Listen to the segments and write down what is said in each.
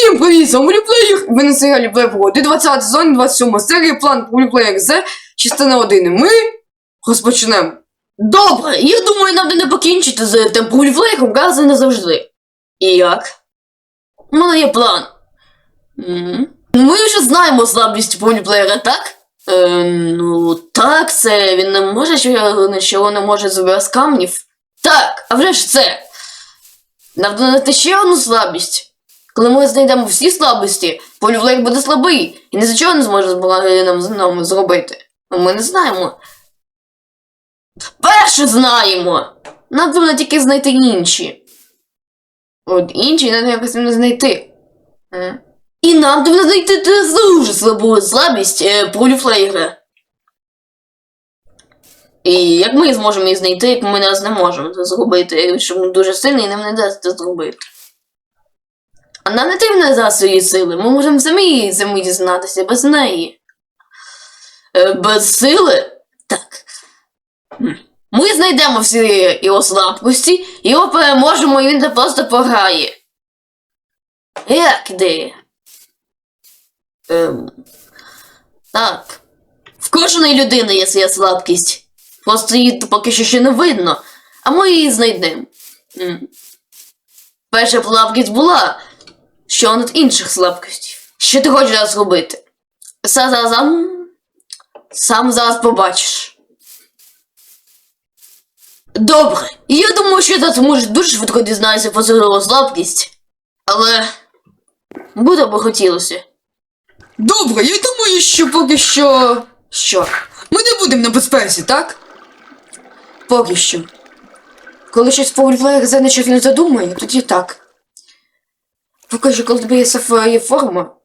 Усім привіт, з вами Муліплеєр! Ви на серіалі Плейбороди, 20 сезон, 27 серія, план Муліплеєр З, частина 1. І Ми розпочнемо. Добре, я думаю, нам не покінчити з тим пульфлейком раз і назавжди. І як? У мене є план. М? Ми вже знаємо слабість пульплеєра, так? Е, ну, так, це він не може, що, не може з камнів. Так, а вже ж це. Нам додати ще одну слабість. Коли ми знайдемо всі слабості, пульфлейк буде слабий і ні за чого не зможе з- нам, з- нам зробити. Ми не знаємо. Перше знаємо! Нам потрібно тільки знайти інші. От інші нам якось не знайти. І нам потрібно знайти дуже слабу слабість е, поліфлейгера. І як ми зможемо її знайти, як ми нас не можемо це зробити, щоб він дуже сильний і нам не дасть це зробити. А нам не потрібно за свої сили, ми можемо самі самі дізнатися без неї. Е, без сили? Так. Ми знайдемо всі його слабкості, його переможемо, і він не просто пограє. Як ідея? Ем, так. В кожної людини є своя слабкість. Просто її поки що ще не видно, а ми її знайдемо. Перша слабкість була, що над інших слабкостей. Що ти хочеш зараз робити? Сам, сам, сам зараз побачиш. Добре, я думаю, що я може дуже швидко дізнаюся про свою слабкість. Але буде би хотілося. Добре, я думаю, що поки що. Що? Ми не будемо на безпеці, так? Поки що. Коли щось Муліплеєр З не щось не задумає, тоді так. Поки що, коли тобі є форма,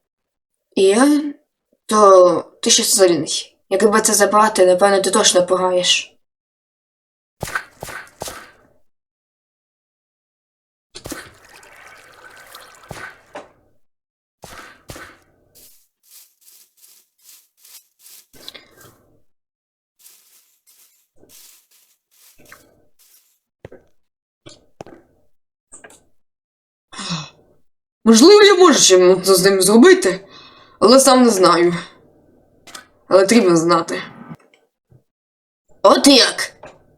і то ти ще сильний. Якби це забрати, напевно, ти точно пограєш. Можливо, я можу щось з ним зробити, але сам не знаю. Але потрібно знати. От як?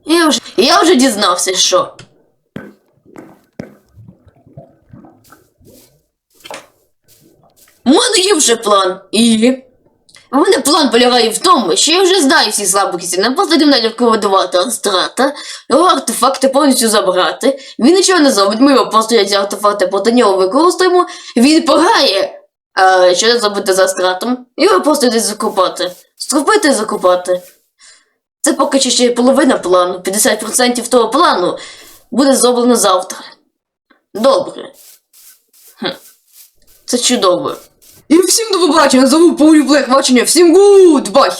Я вже, я вже дізнався, що. У мене є вже план. І. У мене план полягає в тому, що я вже знаю всі слабкості. Нам просто потрібно ліквідувати Астрата, його артефакти повністю забрати. Він нічого не зробить, ми його просто ці артефакти проти нього використаємо, він пограє. А що зробити з Астратом? Його просто десь закопати. Зробити і закопати. Це поки що ще половина плану. 50% того плану буде зроблено завтра. Добре. Хм. Це чудово. І всім до побачення, зову Паулі Блек, бачення, всім гуд, бай!